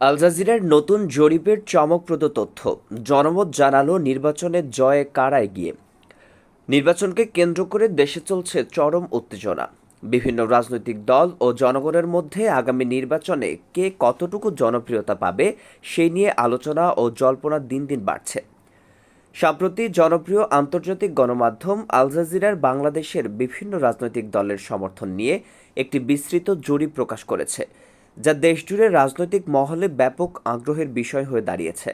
আল জাজিরার নতুন জরিপের চমকপ্রদ তথ্য। জনমত জানালো নির্বাচনের জয়ে কারায় গিয়ে নির্বাচনকে কেন্দ্র করে দেশে চলছে চরম উত্তেজনা। বিভিন্ন রাজনৈতিক দল ও জনগণের মধ্যে আগামী নির্বাচনে কে কতটুকু জনপ্রিয়তা পাবে, সেই নিয়ে আলোচনা ও জল্পনা দিন দিন বাড়ছে। সম্প্রতি জনপ্রিয় আন্তর্জাতিক গণমাধ্যম আল জাজিরার বাংলাদেশের বিভিন্ন রাজনৈতিক দলের সমর্থন নিয়ে একটি বিস্তৃত জরিপ প্রকাশ করেছে। যা দেশজুড়ে রাজনৈতিক মহলে ব্যাপক আগ্রহের বিষয় হয়ে দাঁড়িয়েছে।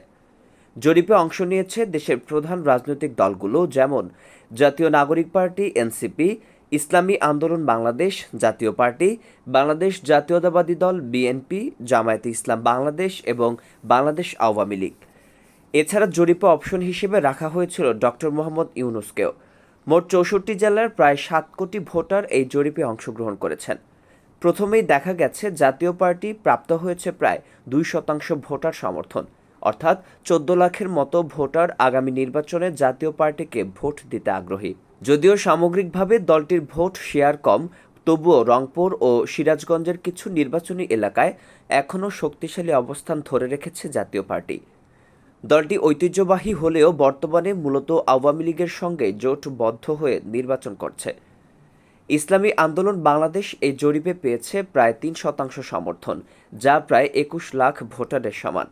জরিপে অংশ নিয়েছে দেশের প্রধান রাজনৈতিক দলগুলো যেমন জাতীয় নাগরিক পার্টি, এনসিপি, ইসলামী আন্দোলন বাংলাদেশ জাতীয় পার্টি, বাংলাদেশ জাতীয়তাবাদী দল, বিএনপি, জামায়াতে ইসলাম বাংলাদেশ এবং বাংলাদেশ আওয়ামী লীগ। এছাড়া জরিপে অপশন হিসেবে রাখা হয়েছিল ডক্টর মোহাম্মদ ইউনুসকেও। মোট চৌষট্টি জেলার প্রায় সাত কোটি ভোটার এই জরিপে অংশগ্রহণ করেছেন। প্রথমেই দেখা গেছে জাতীয় পার্টি প্রাপ্ত হয়েছে প্রায় দুই শতাংশ ভোটার সমর্থন। অর্থাৎ চোদ্দ লাখের মতো ভোটার আগামী নির্বাচনে জাতীয় পার্টিকে ভোট দিতে আগ্রহী। যদিও সামগ্রিকভাবে দলটির ভোট শেয়ার কম, তবুও রংপুর ও সিরাজগঞ্জের কিছু নির্বাচনী এলাকায় এখনও শক্তিশালী অবস্থান ধরে রেখেছে জাতীয় পার্টি। দলটি ঐতিহ্যবাহী হলেও বর্তমানে মূলত আওয়ামী লীগের সঙ্গে জোটবদ্ধ হয়ে নির্বাচন করছে। ইসলামী আন্দোলন বাংলাদেশ এই জরিপে পেয়েছে প্রায় তিন শতাংশ সমর্থন, যা প্রায় একুশ লাখ ভোটারের সমান।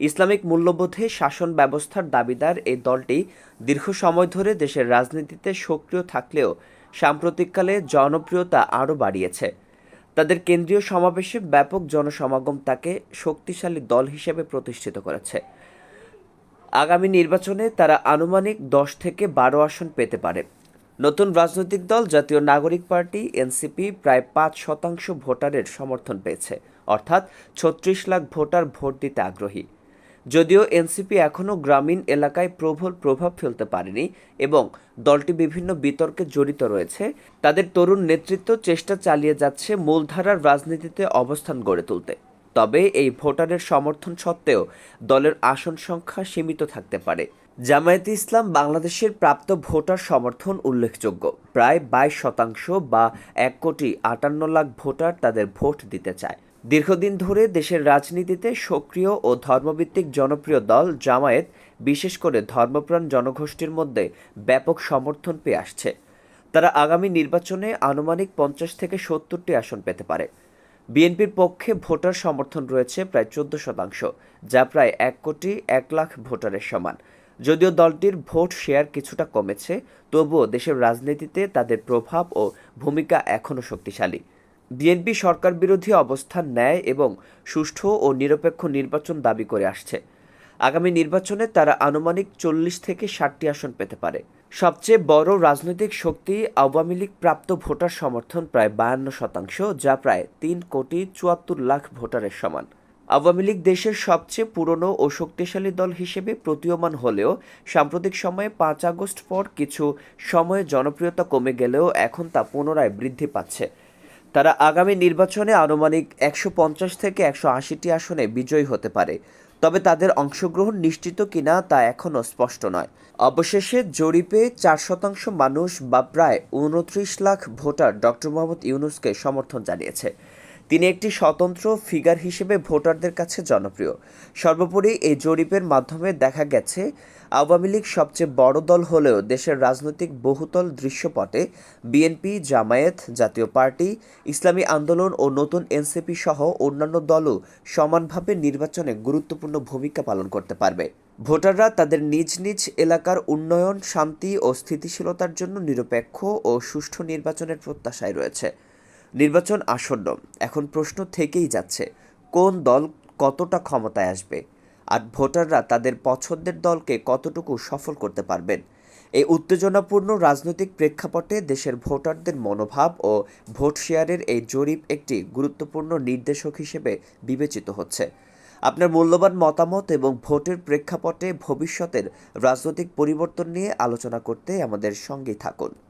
ইসলামিক মূল্যবোধে শাসন ব্যবস্থার দাবিদার এই দলটি দীর্ঘ সময় ধরে দেশের রাজনীতিতে সক্রিয় থাকলেও সাম্প্রতিককালে জনপ্রিয়তা আরও বাড়িয়েছে। তাদের কেন্দ্রীয় সমাবেশে ব্যাপক জনসমাগম তাকে শক্তিশালী দল হিসেবে প্রতিষ্ঠিত করেছে। আগামী নির্বাচনে তারা আনুমানিক দশ থেকে বারো আসন পেতে পারে। নতুন রাজনৈতিক দল জাতীয় নাগরিক পার্টি, এনসিপি, প্রায় পাঁচ শতাংশ ভোটারের সমর্থন পেয়েছে। অর্থাৎ ছত্রিশ লাখ ভোটার ভোট দিতে আগ্রহী। যদিও এনসিপি এখনও গ্রামীণ এলাকায় প্রবল প্রভাব ফেলতে পারেনি এবং দলটি বিভিন্ন বিতর্কে জড়িত রয়েছে, তাদের তরুণ নেতৃত্ব চেষ্টা চালিয়ে যাচ্ছে মূলধারার রাজনীতিতে অবস্থান গড়ে তুলতে। তবে এই ভোটারের সমর্থন সত্ত্বেও দলের আসন সংখ্যা সীমিত থাকতে পারে। জামায়াতে ইসলাম বাংলাদেশের প্রাপ্ত ভোটার সমর্থন উল্লেখযোগ্য। প্রায় বাইশ শতাংশ বা এক কোটি আটান্ন লাখ ভোটার তাদের ভোট দিতে চায়। দীর্ঘদিন ধরে দেশের রাজনীতিতে সক্রিয় ও ধর্মভিত্তিক জনপ্রিয় দল জামায়াত, বিশেষ করে ধর্মপ্রাণ জনগোষ্ঠীর মধ্যে ব্যাপক সমর্থন পেয়ে আসছে। তারা আগামী নির্বাচনে আনুমানিক পঞ্চাশ থেকে সত্তরটি আসন পেতে পারে। বিএনপির পক্ষে ভোটার সমর্থন রয়েছে প্রায় চোদ্দ শতাংশ, যা প্রায় এক কোটি এক লাখ ভোটারের সমান। যদিও দলটির ভোট শেয়ার কিছুটা কমেছে, তবুও দেশের রাজনীতিতে তাদের প্রভাব ও ভূমিকা এখনও শক্তিশালী। বিএনপি সরকার বিরোধী অবস্থান নেয় এবং সুষ্ঠু ও নিরপেক্ষ নির্বাচন দাবি করে আসছে। আগামী নির্বাচনে তারা আনুমানিক চল্লিশ থেকে ষাটটি আসন পেতে পারে। সবচেয়ে বড় রাজনৈতিক শক্তি আওয়ামী লীগ প্রাপ্ত ভোটার সমর্থন প্রায় বায়ান্ন শতাংশ, যা প্রায় তিন কোটি চুয়াত্তর লাখ ভোটারের সমান। আওয়ামী লীগ দেশের সবচেয়ে পুরনো ও শক্তিশালী দল হিসেবে প্রতীয়মান হলেও সাম্প্রতিক সময়ে পাঁচ আগস্ট পর কিছু সময়ে জনপ্রিয়তা কমে গেলেও এখন তা পুনরায় বৃদ্ধি পাচ্ছে। তারা আগামী নির্বাচনে আনুমানিক একশো পঞ্চাশ থেকে একশো আশিটি আসনে বিজয়ী হতে পারে। তবে তাদের অংশগ্রহণ নিশ্চিত কিনা তা এখনও স্পষ্ট নয়। অবশেষে জরিপে চার শতাংশ মানুষ বা প্রায় উনত্রিশ লাখ ভোটার ডক্টর মোহাম্মদ ইউনুসকে সমর্থন জানিয়েছে। তিনি একটি স্বতন্ত্র ফিগার হিসেবে ভোটারদের কাছে জনপ্রিয়। সর্বোপরি এই জরিপের মাধ্যমে দেখা গেছে, আওয়ামী লীগ সবচেয়ে বড় দল হলেও দেশের রাজনৈতিক বহুতল দৃশ্যপটে বিএনপি, জামায়াত, জাতীয় পার্টি, ইসলামী আন্দোলন ও নতুন এনসিপি সহ অন্যান্য দলও সমানভাবে নির্বাচনে গুরুত্বপূর্ণ ভূমিকা পালন করতে পারবে। ভোটাররা তাদের নিজ নিজ এলাকার উন্নয়ন, শান্তি ও স্থিতিশীলতার জন্য নিরপেক্ষ ও সুষ্ঠু নির্বাচনের প্রত্যাশায় রয়েছে। নির্বাচন আসন্ন। এখন প্রশ্ন থেকেই যাচ্ছে, কোন দল কতটা ক্ষমতায় আসবে? আর ভোটাররা তাদের পছন্দের দলকে কতটুকু সফল করতে পারবেন? এই উত্তেজনাপূর্ণ রাজনৈতিক প্রেক্ষাপটে দেশের ভোটারদের মনোভাব ও ভোট শেয়ারের এই জরিপ একটি গুরুত্বপূর্ণ নির্দেশক হিসেবে বিবেচিত হচ্ছে। আপনার মূল্যবান মতামত এবং ভোটের প্রেক্ষাপটে ভবিষ্যতের রাজনৈতিক পরিবর্তন নিয়ে আলোচনা করতে আমাদের সঙ্গেই থাকুন।